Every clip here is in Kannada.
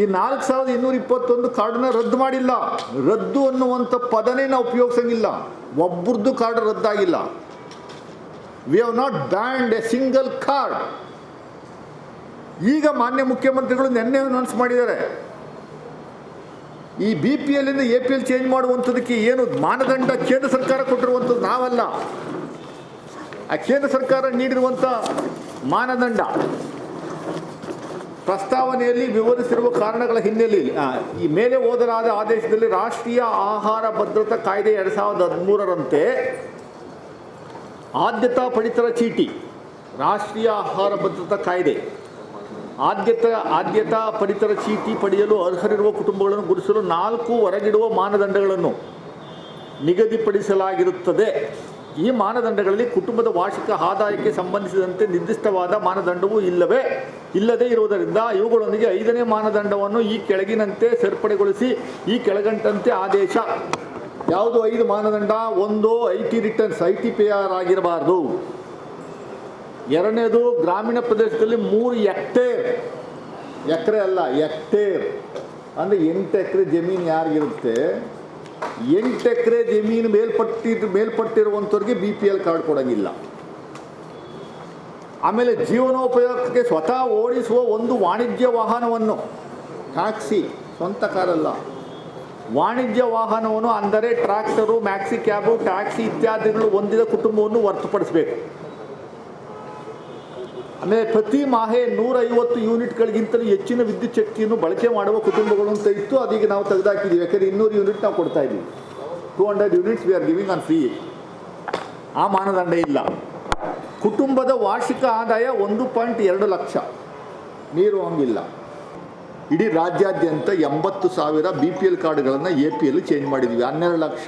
ಈ ನಾಲ್ಕು ಸಾವಿರದ ಇನ್ನೂರ ಇಪ್ಪತ್ತೊಂದು ಕಾರ್ಡನ್ನ ರದ್ದು ಮಾಡಿಲ್ಲ. ರದ್ದು ಅನ್ನುವಂಥ ಪದನೇ ನಾವು ಉಪಯೋಗಿಸಂಗಿಲ್ಲ. ಒಬ್ಬರದ್ದು card ರದ್ದಾಗಿಲ್ಲ. We have not banned a single card ಈಗ ಮಾನ್ಯ ಮುಖ್ಯಮಂತ್ರಿಗಳು ನಿನ್ನೆ ಅನೌನ್ಸ್ ಮಾಡಿದ್ದಾರೆ. ಈ ಬಿ ಪಿ ಎಲ್ಲಿಂದ ಎ ಪಿ ಎಲ್ ಚೇಂಜ್ ಮಾಡುವಂಥದ್ದಕ್ಕೆ ಏನು ಮಾನದಂಡ ಕೇಂದ್ರ ಸರ್ಕಾರ ಕೊಟ್ಟಿರುವಂಥದ್ದು ನಾವಲ್ಲ. ಆ ಕೇಂದ್ರ ಸರ್ಕಾರ ನೀಡಿರುವಂಥ ಮಾನದಂಡ. ಪ್ರಸ್ತಾವನೆಯಲ್ಲಿ ವಿವರಿಸಿರುವ ಕಾರಣಗಳ ಹಿನ್ನೆಲೆಯಲ್ಲಿ ಈ ಮೇಲೆ ಓದಲಾದ ಆದೇಶದಲ್ಲಿ ರಾಷ್ಟ್ರೀಯ ಆಹಾರ ಭದ್ರತಾ ಕಾಯ್ದೆ ಎರಡು ಸಾವಿರದ ಹದಿಮೂರರಂತೆ ಆದ್ಯತಾ ಪಡಿತರ ಚೀಟಿ, ರಾಷ್ಟ್ರೀಯ ಆಹಾರ ಭದ್ರತಾ ಕಾಯ್ದೆ, ಆದ್ಯತಾ ಆದ್ಯತಾ ಪಡಿತರ ಚೀಟಿ ಪಡೆಯಲು ಅರ್ಹರಿರುವ ಕುಟುಂಬಗಳನ್ನು ಗುರುತಿಸಲು ನಾಲ್ಕು ಹೊರಗಿಡುವ ಮಾನದಂಡಗಳನ್ನು ನಿಗದಿಪಡಿಸಲಾಗಿರುತ್ತದೆ. ಈ ಮಾನದಂಡಗಳಲ್ಲಿ ಕುಟುಂಬದ ವಾರ್ಷಿಕ ಆದಾಯಕ್ಕೆ ಸಂಬಂಧಿಸಿದಂತೆ ನಿರ್ದಿಷ್ಟವಾದ ಮಾನದಂಡವೂ ಇಲ್ಲವೇ? ಇಲ್ಲದೇ ಇರುವುದರಿಂದ ಇವುಗಳೊಂದಿಗೆ ಐದನೇ ಮಾನದಂಡವನ್ನು ಈ ಕೆಳಗಿನಂತೆ ಸೇರ್ಪಡೆಗೊಳಿಸಿ, ಈ ಕೆಳಗಂಟಂತೆ ಆದೇಶ. ಯಾವುದು ಐದು ಮಾನದಂಡ? ಒಂದು I T returns I T P ಆಗಿರಬಾರ್ದು. ಎರಡನೇದು, ಗ್ರಾಮೀಣ ಪ್ರದೇಶದಲ್ಲಿ ಮೂರು ಎಕ್ಟೇರ್. ಎಕರೆ ಅಲ್ಲ, ಎಕ್ಟೇರ್. ಅಂದರೆ ಎಂಟು ಎಕರೆ ಜಮೀನು ಯಾರಿಗಿರುತ್ತೆ? ಎಂಟು ಎಕರೆ ಜಮೀನು ಮೇಲ್ಪಟ್ಟಿ ಮೇಲ್ಪಟ್ಟಿರುವಂಥವ್ರಿಗೆ ಬಿ ಪಿ ಎಲ್ ಕಾರ್ಡ್ ಕೊಡೋಂಗಿಲ್ಲ. ಆಮೇಲೆ ಜೀವನೋಪಯೋಗಕ್ಕೆ ಸ್ವತಃ ಓಡಿಸುವ ಒಂದು ವಾಣಿಜ್ಯ ವಾಹನವನ್ನು ಟ್ಯಾಕ್ಸಿ, ಸ್ವಂತ ಕಾರಲ್ಲ. ವಾಣಿಜ್ಯ ವಾಹನವನ್ನು ಅಂದರೆ ಟ್ರ್ಯಾಕ್ಟರು, ಮ್ಯಾಕ್ಸಿ ಕ್ಯಾಬು, ಟ್ಯಾಕ್ಸಿ ಇತ್ಯಾದಿಗಳು ಹೊಂದಿದ ಕುಟುಂಬವನ್ನು ಹೊರತುಪಡಿಸಬೇಕು. ಆಮೇಲೆ ಪ್ರತಿ ಮಾಹೆ ನೂರೈವತ್ತು ಯೂನಿಟ್ಗಳಿಗಿಂತಲೂ ಹೆಚ್ಚಿನ ವಿದ್ಯುತ್ ಶಕ್ತಿಯನ್ನು ಬಳಕೆ ಮಾಡುವ ಕುಟುಂಬಗಳು ಅಂತ ಇತ್ತು, ಅದೀಗ ನಾವು ತೆಗೆದಾಕಿದ್ದೀವಿ. ಯಾಕಂದರೆ ಇನ್ನೂರು ಯೂನಿಟ್ ನಾವು ಕೊಡ್ತಾ ಇದ್ದೀವಿ. Two hundred units we are giving on free ಆ ಮಾನದಂಡ ಇಲ್ಲ. ಕುಟುಂಬದ ವಾರ್ಷಿಕ ಆದಾಯ ಒಂದು ಪಾಯಿಂಟ್ ಎರಡು ಲಕ್ಷ. ನೀರು ಹಂಗಿಲ್ಲ. ಇಡೀ ರಾಜ್ಯಾದ್ಯಂತ ಎಂಬತ್ತು ಸಾವಿರ ಬಿ ಪಿ ಎಲ್ ಕಾರ್ಡ್ಗಳನ್ನು ಎ ಪಿ ಎಲ್ ಚೇಂಜ್ ಮಾಡಿದ್ದೀವಿ ಹನ್ನೆರಡು ಲಕ್ಷ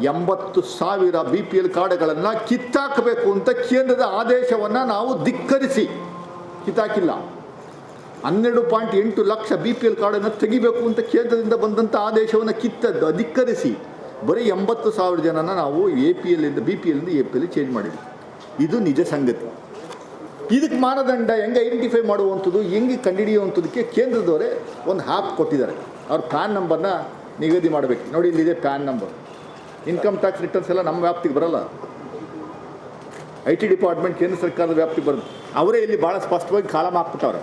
ಎಂಬತ್ತು ಸಾವಿರ ಬಿ ಪಿ ಎಲ್ ಕಾರ್ಡ್ಗಳನ್ನು ಕಿತ್ತಾಕಬೇಕು ಅಂತ ಕೇಂದ್ರದ ಆದೇಶವನ್ನು ನಾವು ಧಿಕ್ಕರಿಸಿ. ಕಿತ್ತಾಕಿಲ್ಲ. ಹನ್ನೆರಡು ಪಾಯಿಂಟ್ ಎಂಟು ಲಕ್ಷ ಬಿ ಪಿ ಎಲ್ ಕಾರ್ಡನ್ನು ತೆಗಿಬೇಕು ಅಂತ ಕೇಂದ್ರದಿಂದ ಬಂದಂಥ ಆದೇಶವನ್ನು ಕಿತ್ತದ್ದು ಧಿಕ್ಕರಿಸಿ. ಬರೀ ಎಂಬತ್ತು ಸಾವಿರ ಜನನ ನಾವು ಎ ಪಿ ಎಲ್ಲಿಂದ ಬಿ ಪಿ ಎಲ್ಲಿಂದ ಎ ಪಿ ಎಲ್ ಚೇಂಜ್ ಮಾಡಿದ್ವಿ. ಇದು ನಿಜ ಸಂಗತಿ. ಇದಕ್ಕೆ ಮಾನದಂಡ ಹೆಂಗೆ ಐಡೆಂಟಿಫೈ ಮಾಡುವಂಥದ್ದು, ಹೆಂಗೆ ಕಂಡುಹಿಡಿಯುವಂಥದ್ದಕ್ಕೆ ಕೇಂದ್ರದವರೇ ಒಂದು ಹ್ಯಾಪ್ ಕೊಟ್ಟಿದ್ದಾರೆ. ಅವ್ರ ಪ್ಯಾನ್ ನಂಬರ್ನ ನಿಗದಿ ಮಾಡಬೇಕು. ನೋಡಿ, ಇಲ್ಲಿದೆ PAN number income tax returns ಎಲ್ಲ ನಮ್ಮ ವ್ಯಾಪ್ತಿಗೆ ಬರಲ್ಲ. ಐ ಟಿ ಡಿಪಾರ್ಟ್ಮೆಂಟ್ ಕೇಂದ್ರ ಸರ್ಕಾರದ ವ್ಯಾಪ್ತಿಗೆ ಬರುತ್ತೆ. ಅವರೇ ಇಲ್ಲಿ ಭಾಳ ಸ್ಪಷ್ಟವಾಗಿ ಕಾಲಮ್ ಹಾಕ್ಬಿಟ್ಟವ್ರೆ.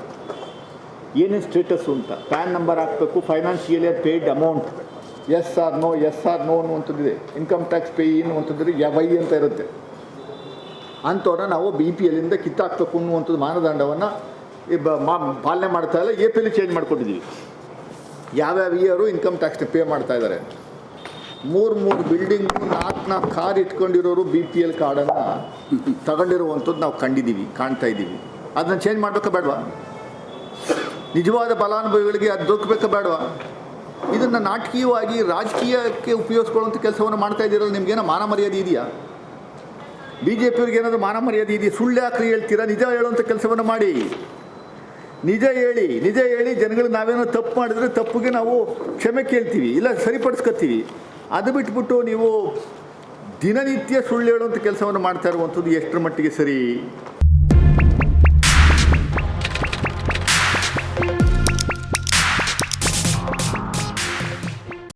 ಏನೇನು ಸ್ಟೇಟಸ್ಸು ಅಂತ ಪ್ಯಾನ್ ನಂಬರ್ ಹಾಕಬೇಕು financially paid amount S R no S R no ಅನ್ನುವಂಥದ್ದಿದೆ. Income tax pay ಅನ್ನುವಂಥದ್ದು ವೈ ಅಂತ ಇರುತ್ತೆ. ಅಂಥವ್ರನ್ನ ನಾವು ಬಿ ಪಿ ಎಲ್ಲಿಂದ ಕಿತ್ತಾಕ್ಬೇಕು ಅನ್ನುವಂಥದ್ದು ಮಾನದಂಡವನ್ನು ಪಾಲನೆ ಮಾಡ್ತಾ ಇಲ್ಲ. ಎ ಪಿ ಎಲ್ಲಿ ಚೇಂಜ್ ಮಾಡಿಕೊಟ್ಟಿದ್ದೀವಿ. ಯಾವ್ಯಾವ ಇಯರು ಇನ್ಕಮ್ ಟ್ಯಾಕ್ಸ್ ಪೇ ಮಾಡ್ತಾ ಇದ್ದಾರೆ? ಮೂರು ಮೂರು ಬಿಲ್ಡಿಂಗ್ ನಾಲ್ಕು ನಾಲ್ಕು ಕಾರ್ ಇಟ್ಕೊಂಡಿರೋರು ಬಿ ಪಿ ಎಲ್ ಕಾರ್ಡನ್ನು ತಗೊಂಡಿರುವಂಥದ್ದು ನಾವು ಕಂಡಿದ್ದೀವಿ, ಕಾಣ್ತಾ ಇದ್ದೀವಿ. ಅದನ್ನ ಚೇಂಜ್ ಮಾಡಬೇಕಾ ಬೇಡವಾ? ನಿಜವಾದ ಫಲಾನುಭವಿಗಳಿಗೆ ಅದು ದೊರಕಬೇಕಾ ಬೇಡವಾ? ಇದನ್ನು ನಾಟಕೀಯವಾಗಿ, ರಾಜಕೀಯಕ್ಕೆ ಉಪಯೋಗಿಸ್ಕೊಳ್ಳುವಂಥ ಕೆಲಸವನ್ನು ಮಾಡ್ತಾ ಇದ್ದೀರಲ್ಲ ನಿಮ್ಗೇನೋ ಮಾನ ಮರ್ಯಾದೆ ಇದೆಯಾ? ಬಿ ಜೆ ಪಿಯವ್ರಿಗೆ ಏನಾದರೂ ಮಾನ ಮರ್ಯಾದೆ ಇದೆಯಾ? ಸುಳ್ಳು ಯಾಕ್ರಿ ಹೇಳ್ತೀರಾ? ನಿಜ ಹೇಳುವಂಥ ಕೆಲಸವನ್ನು ಮಾಡಿ. ನಿಜ ಹೇಳಿ ನಿಜ ಹೇಳಿ ಜನಗಳು ನಾವೇನೋ ತಪ್ಪು ಮಾಡಿದ್ರೆ ತಪ್ಪಿಗೆ ನಾವು ಕ್ಷಮೆ ಕೇಳ್ತೀವಿ, ಇಲ್ಲ ಸರಿಪಡಿಸ್ಕೊತೀವಿ. ಅದು ಬಿಟ್ಬಿಟ್ಟು ನೀವು ದಿನನಿತ್ಯ ಸುಳ್ಳು ಹೇಳುವಂಥ ಕೆಲಸವನ್ನು ಮಾಡ್ತಾ ಇರುವಂಥದ್ದು ಎಷ್ಟರ ಮಟ್ಟಿಗೆ ಸರಿ?